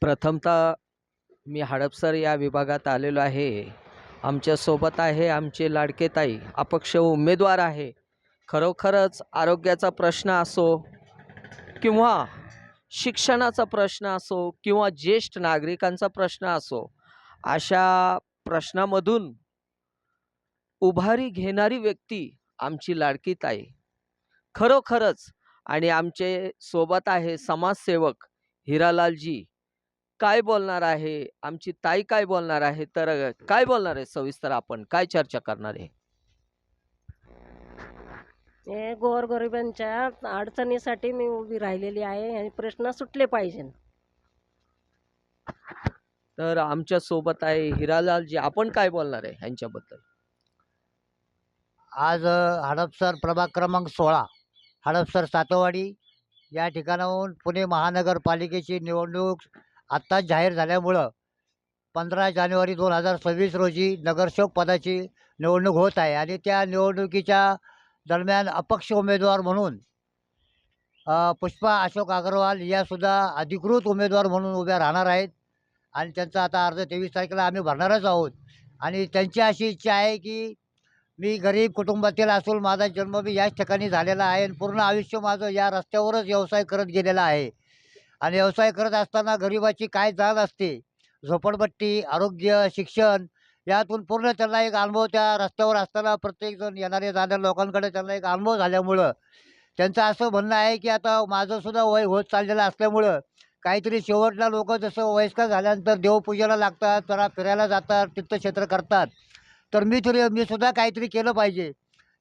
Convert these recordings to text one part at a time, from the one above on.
प्रथमतः मी हडपसर या विभागात आलेलो आहे. आमच्यासोबत आहे आमचे लाडके ताई. अपक्ष उमेदवार आहे. खरोखरच आरोग्याचा प्रश्न असो किंवा शिक्षणाचा प्रश्न असो किंवा ज्येष्ठ नागरिकांचा प्रश्न असो अशा प्रश्नामधून उभारी घेणारी व्यक्ती आमची लाडकी ताई. खरोखरच आणि आमचे सोबत आहे समाजसेवक हिरालालजी. काय बोलणार आहे? आमची ताई काय बोलणार आहे? तर काय बोलणार आहे सविस्तर आपण? काय चर्चा करणार आहे? हे गोरगरिबांच्या अडचणीसाठी मी उभी राहिलेली आहे आणि प्रश्न सुटले पाहिजे तर आमच्यासोबत आहे हिरालालजी. आपण काय बोलणार आहे ह्यांच्याबद्दल? आज हडपसर प्रभाग क्रमांक सोळा हडपसर सातवाडी या ठिकाणाहून पुणे महानगरपालिकेची निवडणूक आत्ताच जाहीर झाल्यामुळं पंधरा जानेवारी दोन हजार सव्वीस रोजी नगरसेवक पदाची निवडणूक होत आहे आणि त्या निवडणुकीच्या दरम्यान अपक्ष उमेदवार म्हणून पुष्पा अशोक अग्रवाल यासुद्धा अधिकृत उमेदवार म्हणून उभ्या राहणार आहेत. आणि त्यांचा आता अर्ज तेवीस तारखेला आम्ही भरणारच आहोत. आणि त्यांची अशी इच्छा आहे की मी गरीब कुटुंबातील असून माझा जन्म मी याच ठिकाणी झालेला आहे आणि पूर्ण आयुष्य माझं या रस्त्यावरच व्यवसाय करत गेलेला आहे. आणि व्यवसाय करत असताना गरिबाची काय जाण असते? झोपडपट्टी आरोग्य शिक्षण यातून पूर्ण त्यांना एक अनुभव त्या रस्त्यावर असताना प्रत्येकजण येणारे जाणाऱ्या लोकांकडे त्यांना एक अनुभव झाल्यामुळं. त्यांचं असं म्हणणं आहे की आता माझंसुद्धा वय होत चाललेलं असल्यामुळं काहीतरी शेवटला लोक जसं वयस्कर झाल्यानंतर देवपूजेला लागतात जरा फिरायला जातात तीर्थक्षेत्र करतात. तर मी तरी मी सुद्धा काहीतरी केलं पाहिजे.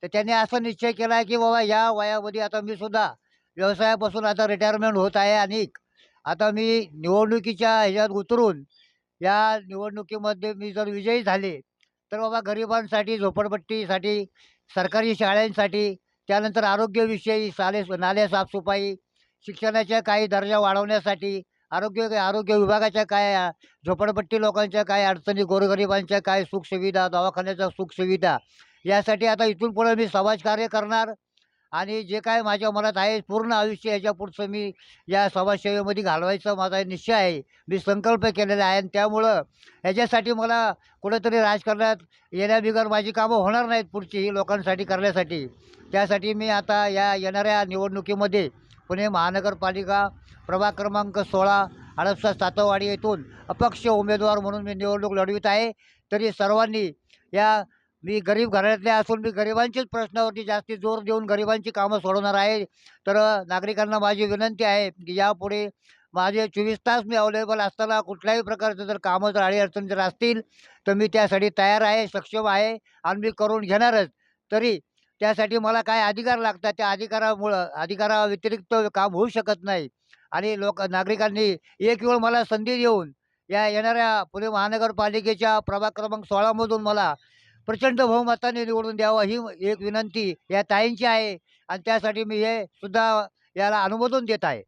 तर त्यांनी असा निश्चय केला आहे की बाबा या वयामध्ये आता मी सुद्धा व्यवसायापासून आता रिटायरमेंट होत आहे आणि आता मी निवडणुकीच्या ह्याच्यात उतरून या निवडणुकीमध्ये मी जर विजयी झाले तर बाबा गरिबांसाठी झोपडपट्टीसाठी सरकारी शाळांसाठी त्यानंतर आरोग्यविषयी साले नाले साफसफाई शिक्षणाच्या काही दर्जा वाढवण्यासाठी आरोग्य आरोग्य विभागाच्या काय झोपडपट्टी लोकांच्या काय अडचणी गोरगरिबांच्या काय सुखसुविधा दवाखान्याच्या सुखसुविधा यासाठी आता इथून पुढे मी समाजकार्य करणार आणि जे काय माझ्या मनात आहे पूर्ण आयुष्य याच्या पुढचं मी या समाजसेवेमध्ये घालवायचा माझा निश्चय आहे. मी संकल्प केलेला आहे आणि त्यामुळं ह्याच्यासाठी मला कुठेतरी राजकारणात येण्याबिगर माझी कामं होणार नाहीत पुढची ही लोकांसाठी करण्यासाठी. त्यासाठी मी आता या येणाऱ्या निवडणुकीमध्ये पुणे महानगरपालिका प्रभाग क्रमांक सोळा हडपसा सातवाडी येथून अपक्ष उमेदवार म्हणून मी निवडणूक लढवित आहे. तरी सर्वांनी या मी गरीब घरातले असून मी गरिबांचेच प्रश्नावरती जास्ती जोर देऊन गरिबांची कामं सोडवणार आहे. तर नागरिकांना माझी विनंती आहे की यापुढे माझे चोवीस तास मी अवेलेबल असताना कुठल्याही प्रकारचं जर कामं जर अडीअडचण जर असतील तर मी त्यासाठी तयार आहे सक्षम आहे आणि मी करून घेणारच. तरी त्यासाठी मला काय अधिकार लागतात? त्या अधिकारामुळं अधिकाराव्यतिरिक्त काम होऊ शकत नाही. आणि लोक नागरिकांनी एक वेळ मला संधी देऊन या येणाऱ्या पुणे महानगरपालिकेच्या प्रभाग क्रमांक सोळामधून मला प्रचंड बहुमताने निवडून द्यावं ही एक विनंती या ताईंची आहे. आणि त्यासाठी मी हे सुद्धा याला अनुमोदन देत आहे.